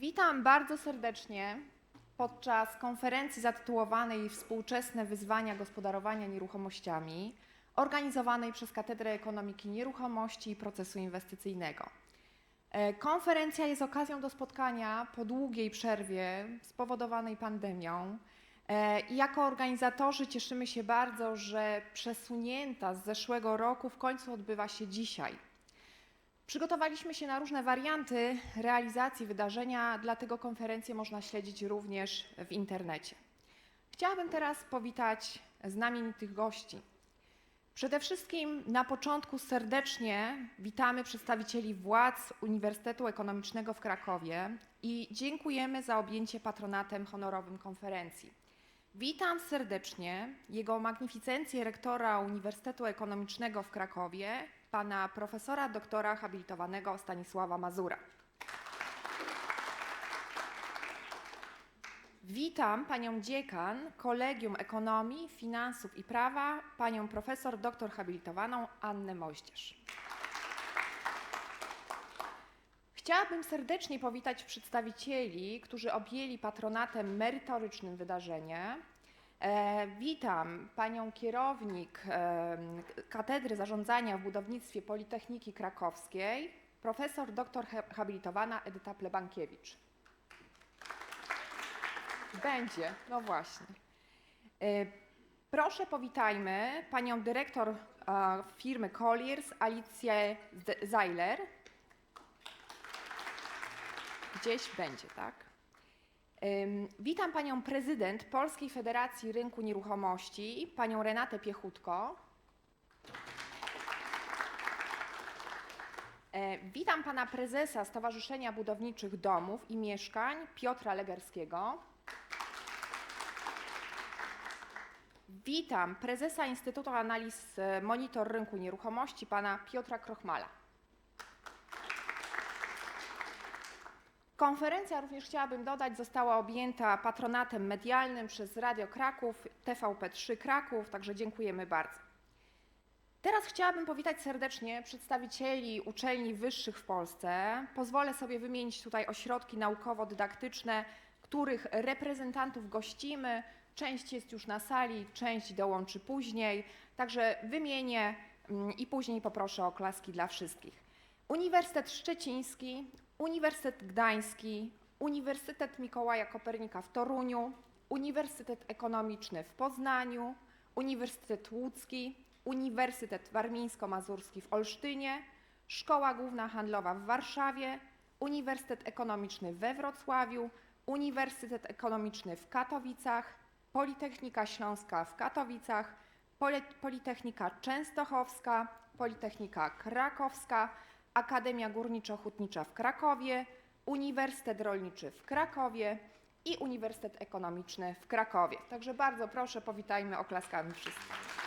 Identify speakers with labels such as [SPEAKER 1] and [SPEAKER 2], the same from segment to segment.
[SPEAKER 1] Witam bardzo serdecznie podczas konferencji zatytułowanej Współczesne wyzwania gospodarowania nieruchomościami, organizowanej przez Katedrę Ekonomiki Nieruchomości i Procesu Inwestycyjnego. E, Konferencja jest okazją do spotkania po długiej przerwie spowodowanej pandemią. E, I jako organizatorzy cieszymy się bardzo, że przesunięta z zeszłego roku w końcu odbywa się dzisiaj. Przygotowaliśmy się na różne warianty realizacji wydarzenia, dlatego konferencję można śledzić również w internecie. Chciałabym teraz powitać znamienitych gości. Przede wszystkim na początku serdecznie witamy przedstawicieli władz Uniwersytetu Ekonomicznego w Krakowie i dziękujemy za objęcie patronatem honorowym konferencji. Witam serdecznie Jego Magnificencję rektora Uniwersytetu Ekonomicznego w Krakowie, pana profesora doktora habilitowanego Stanisława Mazura. Witam panią dziekan Kolegium Ekonomii, Finansów i Prawa, panią profesor doktor habilitowaną Annę Moździerz. Chciałabym serdecznie powitać przedstawicieli, którzy objęli patronatem merytorycznym wydarzenie. E, witam panią kierownik e, Katedry Zarządzania w Budownictwie Politechniki Krakowskiej, profesor doktor habilitowana Edyta Plebankiewicz. Będzie, no właśnie. E, Proszę powitajmy panią dyrektor firmy Colliers, Alicję Zajler. Gdzieś będzie, tak? Witam panią prezydent Polskiej Federacji Rynku Nieruchomości, panią Renatę Piechutko. E, Witam pana prezesa Stowarzyszenia Budowniczych Domów i Mieszkań Piotra Legerskiego. Witam prezesa Instytutu Analiz e, Monitor Rynku Nieruchomości pana Piotra Krochmala. Konferencja, również chciałabym dodać, została objęta patronatem medialnym przez Radio Kraków, TVP3 Kraków, także dziękujemy bardzo. Teraz chciałabym powitać serdecznie przedstawicieli uczelni wyższych w Polsce. Pozwolę sobie wymienić tutaj ośrodki naukowo-dydaktyczne, których reprezentantów gościmy. Część jest już na sali, część dołączy później, także wymienię mm, i później poproszę o klaski dla wszystkich. Uniwersytet Szczeciński, Uniwersytet Gdański, Uniwersytet Mikołaja Kopernika w Toruniu, Uniwersytet Ekonomiczny w Poznaniu, Uniwersytet Łódzki, Uniwersytet Warmińsko-Mazurski w Olsztynie, Szkoła Główna Handlowa w Warszawie, Uniwersytet Ekonomiczny we Wrocławiu, Uniwersytet Ekonomiczny w Katowicach, Politechnika Śląska w Katowicach, Politechnika Częstochowska, Politechnika Krakowska, Akademia Górniczo-Hutnicza w Krakowie, Uniwersytet Rolniczy w Krakowie i Uniwersytet Ekonomiczny w Krakowie. Także bardzo proszę, powitajmy oklaskami wszystkich.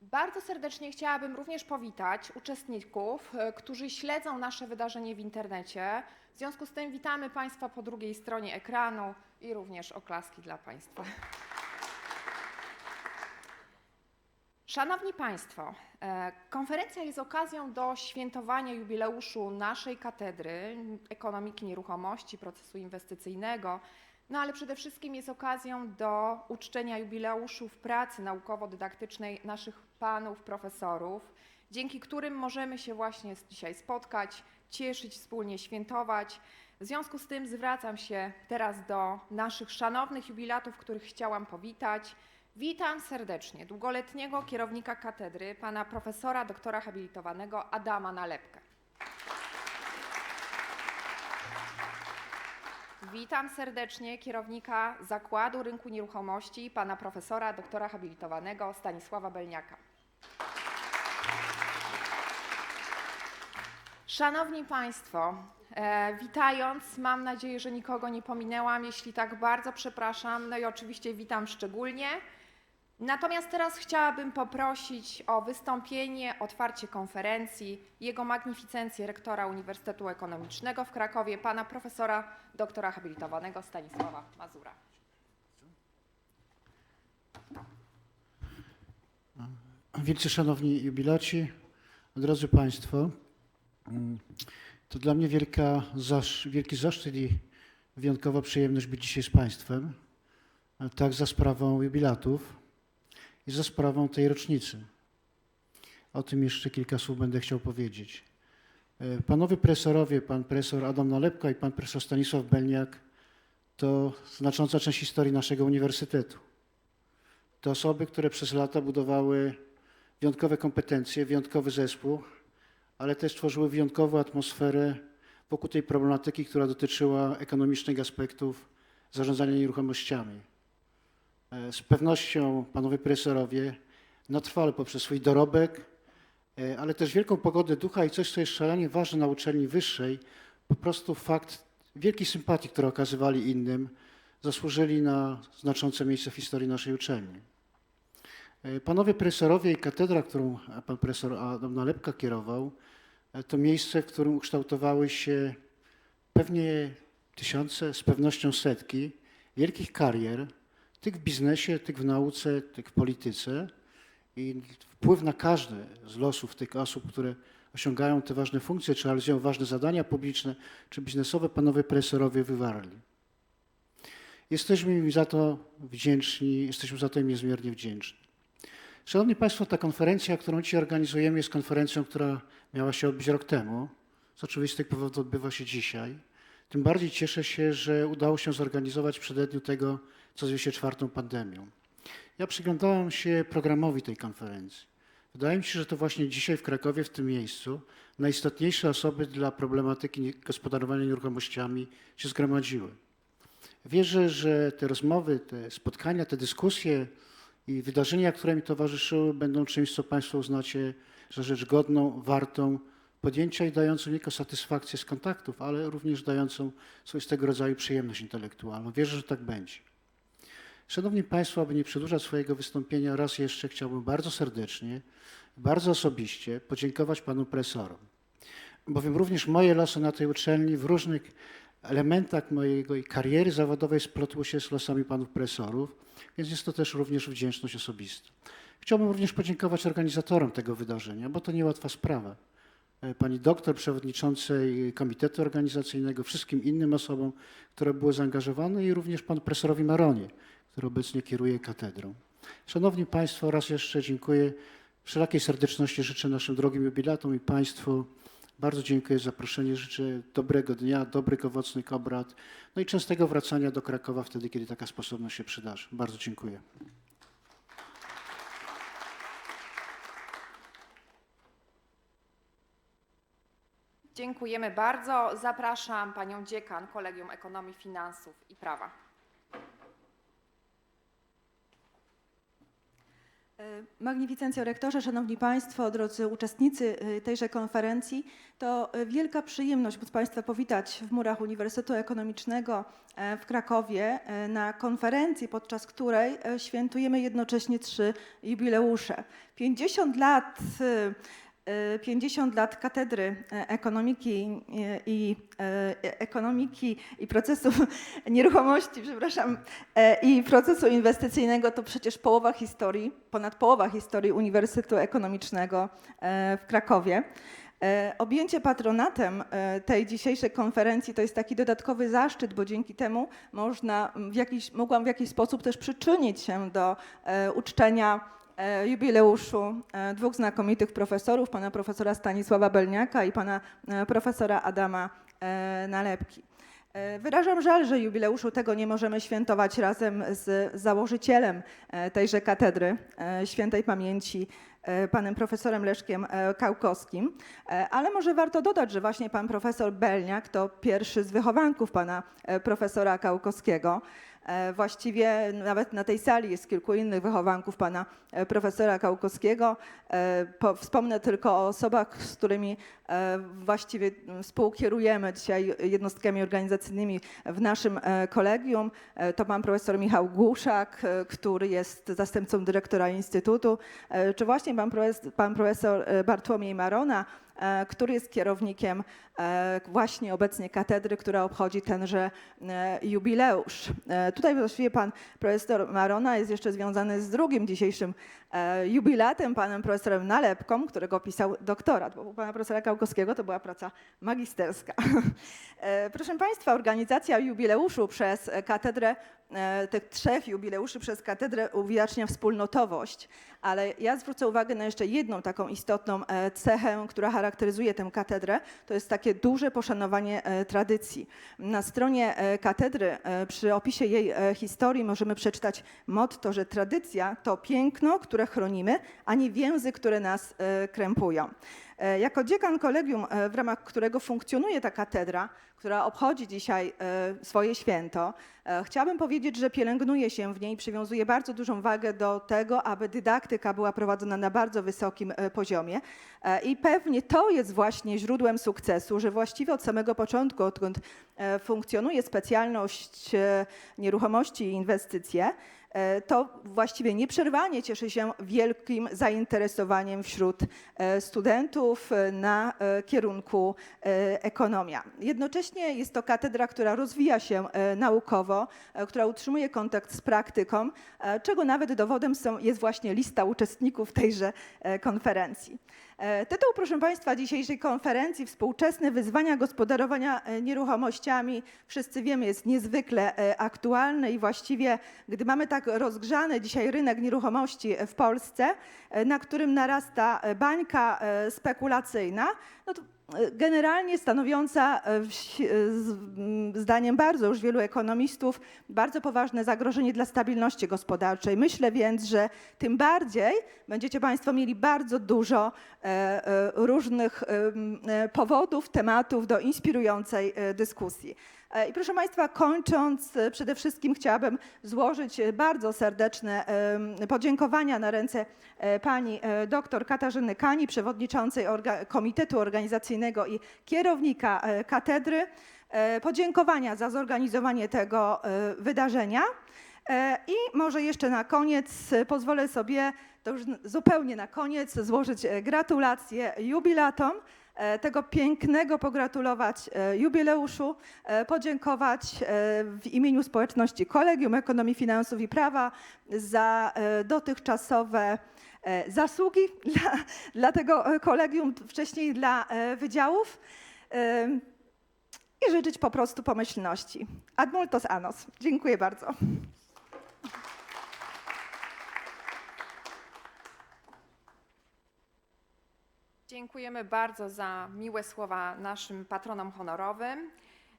[SPEAKER 1] Bardzo serdecznie chciałabym również powitać uczestników, e, którzy śledzą nasze wydarzenie w internecie. W związku z tym witamy Państwa po drugiej stronie ekranu i również oklaski dla Państwa. Szanowni Państwo, e, konferencja jest okazją do świętowania jubileuszu naszej katedry ekonomiki nieruchomości, procesu inwestycyjnego, no ale przede wszystkim jest okazją do uczczenia jubileuszu w pracy naukowo-dydaktycznej naszych panów profesorów, dzięki którym możemy się właśnie dzisiaj spotkać, cieszyć, wspólnie świętować. W związku z tym zwracam się teraz do naszych szanownych jubilatów, których chciałam powitać. Witam serdecznie długoletniego kierownika katedry, pana profesora doktora habilitowanego Adama Nalepkę. Witam serdecznie kierownika Zakładu Rynku Nieruchomości, pana profesora doktora habilitowanego Stanisława Belniaka. Szanowni Państwo, e, witając, mam nadzieję, że nikogo nie pominęłam. Jeśli tak, bardzo przepraszam. No i oczywiście witam szczególnie. Natomiast teraz chciałabym poprosić o wystąpienie, otwarcie konferencji Jego Magnificencję rektora Uniwersytetu Ekonomicznego w Krakowie, pana profesora doktora habilitowanego Stanisława Mazura.
[SPEAKER 2] Wielce szanowni jubilaci, drodzy Państwo, To dla mnie wielka, zasz, wielki zaszczyt i wyjątkowa przyjemność być dzisiaj z Państwem, tak za sprawą jubilatów i za sprawą tej rocznicy. O tym jeszcze kilka słów będę chciał powiedzieć. E, Panowie profesorowie, pan profesor Adam Nalepka i pan profesor Stanisław Belniak to znacząca część historii naszego uniwersytetu. To osoby, które przez lata budowały wyjątkowe kompetencje, wyjątkowy zespół, ale też tworzyły wyjątkową atmosferę wokół tej problematyki, która dotyczyła ekonomicznych aspektów zarządzania nieruchomościami. E, Z pewnością panowie profesorowie na trwale poprzez swój dorobek, e, ale też wielką pogodę ducha i coś, co jest szalenie ważne na uczelni wyższej, po prostu fakt wielkiej sympatii, którą okazywali innym, zasłużyli na znaczące miejsce w historii naszej uczelni. E, Panowie profesorowie i katedra, którą pan profesor Adam Nalepka kierował, to miejsce, w którym ukształtowały się pewnie tysiące, z pewnością setki wielkich karier, tych w biznesie, tych w nauce, tych w polityce. I wpływ na każdy z losów tych osób, które osiągają te ważne funkcje, czy realizują ważne zadania publiczne, czy biznesowe, panowie profesorowie wywarli. Jesteśmy im za to wdzięczni, jesteśmy za to im niezmiernie wdzięczni. Szanowni Państwo, ta konferencja, którą dzisiaj organizujemy, jest konferencją, która miała się odbyć rok temu. Z oczywistych powodów odbywa się dzisiaj. Tym bardziej cieszę się, że udało się zorganizować w przededniu tego, co zwie się czwartą pandemią. Ja przyglądałem się programowi tej konferencji. Wydaje mi się, że to właśnie dzisiaj w Krakowie, w tym miejscu, najistotniejsze osoby dla problematyki gospodarowania nieruchomościami się zgromadziły. Wierzę, że te rozmowy, te spotkania, te dyskusje i wydarzenia, które mi towarzyszyły, będą czymś, co Państwo uznacie za rzecz godną, wartą podjęcia i dającą nie tylko satysfakcję z kontaktów, ale również dającą swoistego rodzaju przyjemność intelektualną. Wierzę, że tak będzie. Szanowni Państwo, aby nie przedłużać swojego wystąpienia, raz jeszcze chciałbym bardzo serdecznie, bardzo osobiście podziękować Panu Profesorom, bowiem również moje losy na tej uczelni w różnych elementach mojej kariery zawodowej splotły się z losami Panów Profesorów, więc jest to też również wdzięczność osobista. Chciałbym również podziękować organizatorom tego wydarzenia, bo to niełatwa sprawa. E, Pani doktor, przewodniczącej komitetu organizacyjnego, wszystkim innym osobom, które były zaangażowane i również panu profesorowi Maronie, który obecnie kieruje katedrą. Szanowni Państwo, raz jeszcze dziękuję. Wszelakiej serdeczności życzę naszym drogim jubilatom i Państwu. Bardzo dziękuję za zaproszenie. Życzę dobrego dnia, dobrych, owocnych obrad, no i częstego wracania do Krakowa wtedy, kiedy taka sposobność się przydarzy. Bardzo dziękuję.
[SPEAKER 1] Dziękujemy bardzo. Zapraszam panią dziekan Kolegium Ekonomii, Finansów i Prawa.
[SPEAKER 3] Magnificencjo rektorze, szanowni państwo, drodzy uczestnicy e, tejże konferencji, to e, wielka przyjemność móc państwa powitać w murach Uniwersytetu Ekonomicznego e, w Krakowie e, na konferencji, podczas której e, świętujemy jednocześnie trzy jubileusze. 50 lat e, e, 50 lat katedry e, ekonomiki e, i e, ekonomiki i procesu nieruchomości, przepraszam, e, i procesu inwestycyjnego to przecież połowa historii, ponad połowa historii Uniwersytetu Ekonomicznego e, w Krakowie. E, Objęcie patronatem e, tej dzisiejszej konferencji to jest taki dodatkowy zaszczyt, bo dzięki temu można w jakiś, mogłam w jakiś sposób też przyczynić się do e, uczczenia e, jubileuszu e, dwóch znakomitych profesorów, pana profesora Stanisława Belniaka i pana e, profesora Adama e, Nalepki. E, Wyrażam żal, że jubileuszu tego nie możemy świętować razem z założycielem e, tejże katedry e, świętej pamięci, e, panem profesorem Leszkiem e, Kałkowskim, E, ale może warto dodać, że właśnie pan profesor Belniak to pierwszy z wychowanków pana e, profesora Kałkowskiego. E, Właściwie nawet na tej sali jest kilku innych wychowanków pana e, profesora Kałkowskiego. E, po- Wspomnę tylko o osobach, z którymi właściwie współkierujemy dzisiaj jednostkami organizacyjnymi w naszym kolegium. To pan profesor Michał Głuszak, który jest zastępcą dyrektora Instytutu, czy właśnie pan profesor, pan profesor Bartłomiej Marona, który jest kierownikiem właśnie obecnie katedry, która obchodzi tenże e, jubileusz. E, Tutaj właściwie pan profesor Marona jest jeszcze związany z drugim dzisiejszym e, jubilatem, panem profesorem Nalepką, którego pisał doktorat, bo u pana profesora Kałkowskiego to była praca magisterska. E, Proszę Państwa, organizacja jubileuszu przez e, katedrę, e, tych trzech jubileuszy przez katedrę uwidacznia wspólnotowość, ale ja zwrócę uwagę na jeszcze jedną taką istotną e, cechę, która charakteryzuje tę katedrę, to jest takie duże poszanowanie e, tradycji. Na stronie e, katedry e, przy opisie jej historii możemy przeczytać motto, że tradycja to piękno, które chronimy, a nie więzy, które nas krępują. E, Jako dziekan kolegium, e, w ramach którego funkcjonuje ta katedra, która obchodzi dzisiaj e, swoje święto, chciałabym powiedzieć, że pielęgnuje się w niej, przywiązuje bardzo dużą wagę do tego, aby dydaktyka była prowadzona na bardzo wysokim poziomie. I pewnie to jest właśnie źródłem sukcesu, że właściwie od samego początku, odkąd funkcjonuje specjalność nieruchomości i inwestycje, to właściwie nieprzerwanie cieszy się wielkim zainteresowaniem wśród e, studentów e, na e, kierunku e, ekonomia. Jednocześnie jest to katedra, która rozwija się e, naukowo, e, która utrzymuje kontakt z praktyką, e, czego nawet dowodem są, jest właśnie lista uczestników tejże e, konferencji. E, Tytuł, proszę Państwa, dzisiejszej konferencji Współczesne wyzwania gospodarowania e, nieruchomościami, wszyscy wiemy, jest niezwykle e, aktualny i właściwie, gdy mamy tak rozgrzany dzisiaj rynek nieruchomości w Polsce, na którym narasta bańka spekulacyjna, no to generalnie stanowiąca e, e, zdaniem bardzo już wielu ekonomistów bardzo poważne zagrożenie dla stabilności gospodarczej. Myślę więc, że tym bardziej będziecie Państwo mieli bardzo dużo e, różnych powodów, tematów do inspirującej dyskusji. E, I proszę Państwa, kończąc, e, przede wszystkim chciałabym złożyć e, bardzo serdeczne podziękowania na ręce pani dr Katarzyny Kani, przewodniczącej Komitetu Organizacyjnego i kierownika katedry. Podziękowania za zorganizowanie tego wydarzenia. I może jeszcze na koniec pozwolę sobie, to już zupełnie na koniec, złożyć gratulacje jubilatom tego pięknego pogratulować e, jubileuszu, e, podziękować e, w imieniu społeczności Kolegium Ekonomii, Finansów i Prawa za e, dotychczasowe e, zasługi dla, dla tego e, kolegium, wcześniej dla e, wydziałów. I życzyć po prostu pomyślności. Ad multos annos. Dziękuję bardzo.
[SPEAKER 1] Dziękujemy bardzo za miłe słowa naszym patronom honorowym.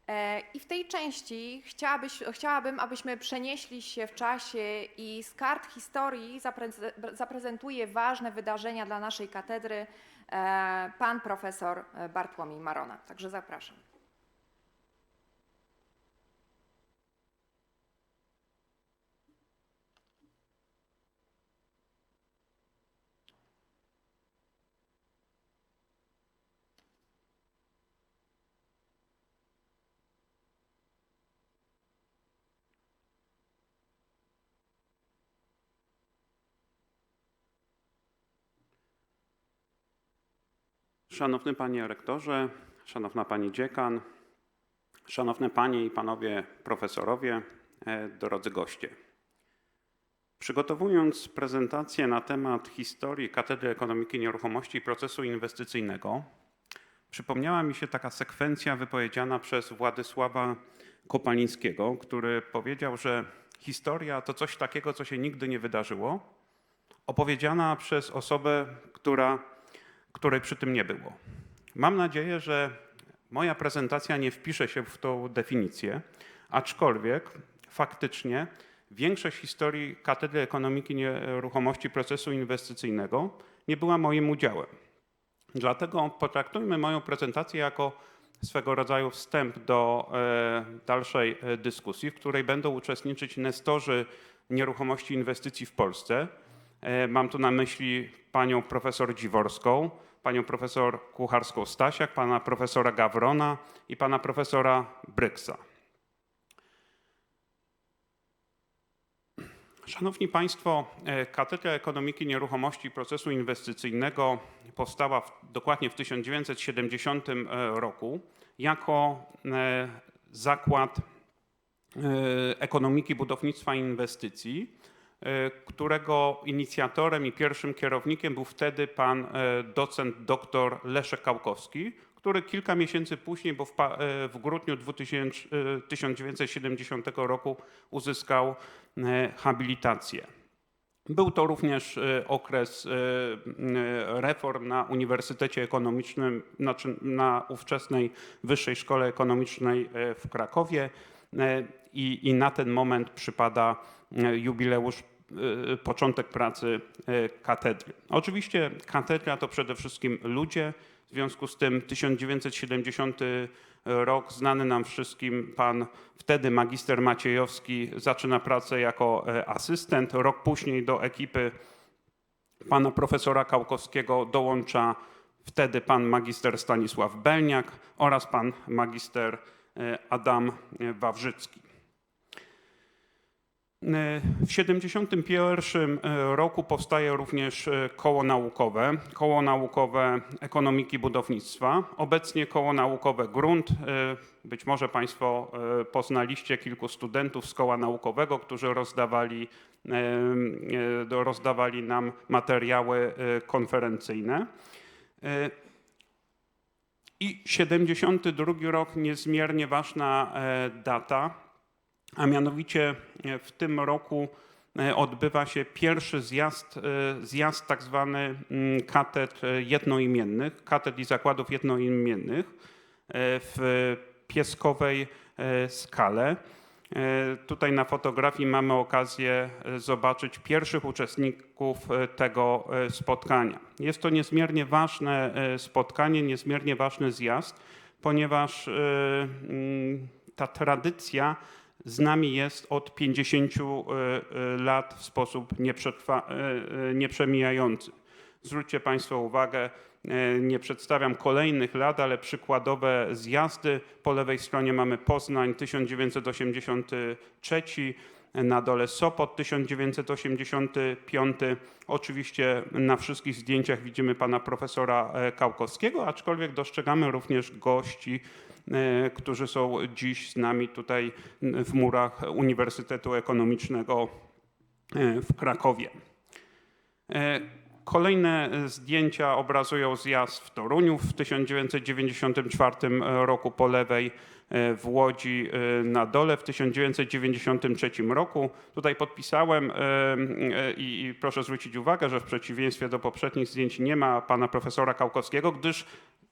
[SPEAKER 1] E, I w tej części chciałabyś, chciałabym, abyśmy przenieśli się w czasie i z kart historii zapreze- zaprezentuje ważne wydarzenia dla naszej katedry e, pan profesor e, Bartłomiej Marona. Także zapraszam.
[SPEAKER 4] Szanowny Panie Rektorze, Szanowna Pani Dziekan, Szanowne Panie i Panowie Profesorowie, e, drodzy goście. Przygotowując prezentację na temat historii Katedry Ekonomiki Nieruchomości i Procesu Inwestycyjnego, przypomniała mi się taka sekwencja wypowiedziana przez Władysława Kopalińskiego, który powiedział, że historia to coś takiego, co się nigdy nie wydarzyło, opowiedziana przez osobę, która której przy tym nie było. Mam nadzieję, że moja prezentacja nie wpisze się w tą definicję, aczkolwiek faktycznie większość historii Katedry Ekonomiki Nieruchomości Procesu Inwestycyjnego nie była moim udziałem. Dlatego potraktujmy moją prezentację jako swego rodzaju wstęp do e, dalszej e, dyskusji, w której będą uczestniczyć nestorzy nieruchomości inwestycji w Polsce. E, Mam tu na myśli panią profesor Dziworską, panią profesor Kucharską-Stasiak, pana profesora Gawrona i pana profesora Bryksa. Szanowni Państwo, e, Katedra Ekonomiki Nieruchomości i Procesu Inwestycyjnego powstała w, dokładnie w 1970 roku jako e, zakład e, ekonomiki budownictwa i inwestycji, e, którego inicjatorem i pierwszym kierownikiem był wtedy pan e, docent dr Leszek Kałkowski, który kilka miesięcy później, bo w, e, w grudniu 2000, e, 1970 roku uzyskał e, habilitację. Był to również e, okres e, e, reform na Uniwersytecie Ekonomicznym, znaczy na ówczesnej Wyższej Szkole Ekonomicznej e, w Krakowie e, i, i na ten moment przypada e, jubileusz e, początek pracy e, katedry. Oczywiście katedra to przede wszystkim ludzie, w związku z tym 1970 rok, znany nam wszystkim pan wtedy magister Maciejowski zaczyna pracę jako e, asystent. Rok później do ekipy pana profesora Kałkowskiego dołącza wtedy pan magister Stanisław Belniak oraz pan magister e, Adam e, Wawrzycki. E, W 1971 roku powstaje również e, koło naukowe, koło naukowe ekonomiki budownictwa. Obecnie koło naukowe Grunt. E, Być może Państwo e, poznaliście kilku studentów z koła naukowego, którzy rozdawali, e, e, rozdawali nam materiały e, konferencyjne. E, I 72 rok, niezmiernie ważna e, data, a mianowicie e, w tym roku e, odbywa się pierwszy zjazd, e, zjazd tak zwany mm, katedr e, jednoimiennych, katedr i zakładów jednoimiennych w Pieskowej Skale. Tutaj na fotografii mamy okazję zobaczyć pierwszych uczestników tego spotkania. Jest to niezmiernie ważne spotkanie, niezmiernie ważny zjazd, ponieważ mm, ta tradycja z nami jest od 50 e, e, lat w sposób nieprzetrwa- e, nieprzemijający. Zwróćcie Państwo uwagę, nie przedstawiam kolejnych lat, ale przykładowe zjazdy. Po lewej stronie mamy Poznań 1983, na dole Sopot 1985. Oczywiście na wszystkich zdjęciach widzimy pana profesora Kałkowskiego, aczkolwiek dostrzegamy również gości, którzy są dziś z nami tutaj w murach Uniwersytetu Ekonomicznego e, w Krakowie. E, Kolejne e, zdjęcia obrazują zjazd w Toruniu w 1994 roku po lewej, e, w Łodzi e, na dole w 1993 roku. Tutaj podpisałem e, e, i proszę zwrócić uwagę, że w przeciwieństwie do poprzednich zdjęć nie ma pana profesora Kałkowskiego, gdyż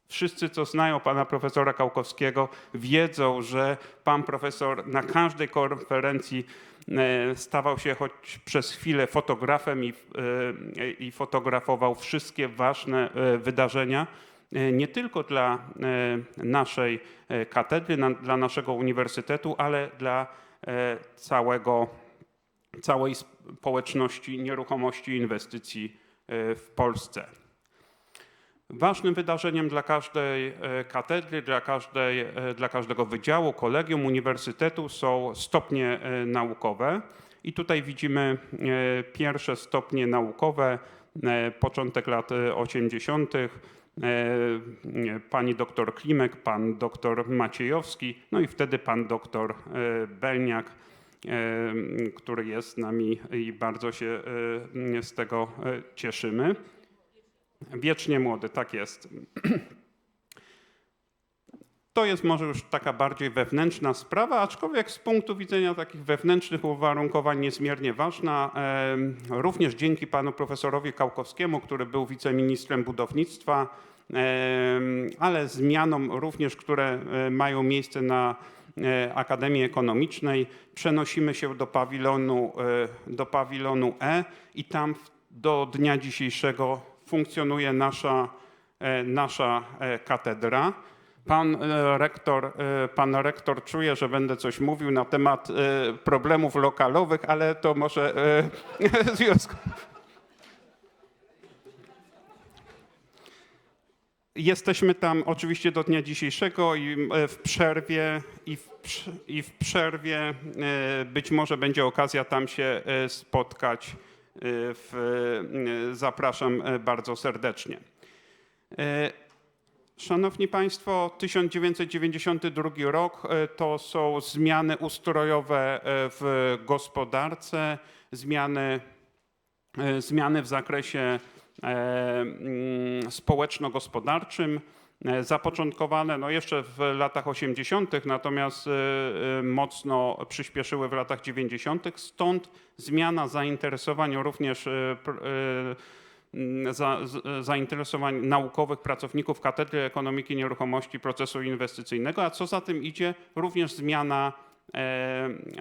[SPEAKER 4] Wszyscy, co znają pana profesora Kałkowskiego, wiedzą, że pan profesor na każdej konferencji e, stawał się choć przez chwilę fotografem i, e, i fotografował wszystkie ważne e, wydarzenia, nie tylko dla naszej katedry, dla naszego uniwersytetu, ale dla całego, całej społeczności nieruchomości i inwestycji w Polsce. Ważnym wydarzeniem dla każdej e, katedry, dla, każdej, e, dla każdego wydziału, kolegium, uniwersytetu są stopnie e, naukowe. I tutaj widzimy pierwsze stopnie naukowe, początek lat e, 80. e, Pani doktor Klimek, pan doktor Maciejowski, no i wtedy pan doktor Belniak, który jest z nami i bardzo się z tego cieszymy. Wiecznie młody, tak jest. To jest może już taka bardziej wewnętrzna sprawa, aczkolwiek z punktu widzenia takich wewnętrznych uwarunkowań niezmiernie ważna. Również dzięki panu profesorowi Kałkowskiemu, który był wiceministrem budownictwa, ale zmianom również, które e, mają miejsce na e, Akademii Ekonomicznej, przenosimy się do pawilonu, e, do pawilonu E i tam do dnia dzisiejszego funkcjonuje nasza, e, nasza e, katedra. Pan e, rektor, pan rektor czuje, że będę coś mówił na temat problemów lokalowych, ale to może w związku. Jesteśmy tam oczywiście do dnia dzisiejszego i w przerwie, i w, i w przerwie być może będzie okazja tam się spotkać. E, W, e, zapraszam e, bardzo serdecznie. Szanowni Państwo, 1992 rok to są zmiany ustrojowe w gospodarce, zmiany, zmiany w zakresie mm, społeczno-gospodarczym, zapoczątkowane no jeszcze w latach 80., natomiast e, e, mocno przyspieszyły w latach 90., stąd zmiana zainteresowań również e, e, zainteresowań naukowych pracowników Katedry Ekonomiki Nieruchomości Procesu Inwestycyjnego, a co za tym idzie, również zmiana e,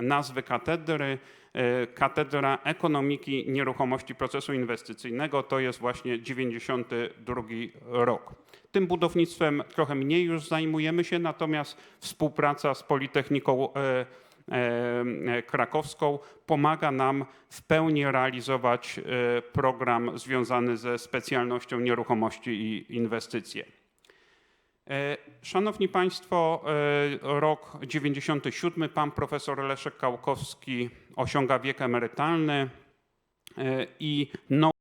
[SPEAKER 4] nazwy katedry. E, Katedra Ekonomiki Nieruchomości Procesu Inwestycyjnego to jest właśnie 92 rok. Tym budownictwem trochę mniej już zajmujemy się, natomiast współpraca z Politechniką e, e, krakowską pomaga nam w pełni realizować e, program związany ze specjalnością nieruchomości i inwestycje. E, Szanowni Państwo, e, rok 97, pan profesor Leszek Kałkowski osiąga wiek emerytalny e, i no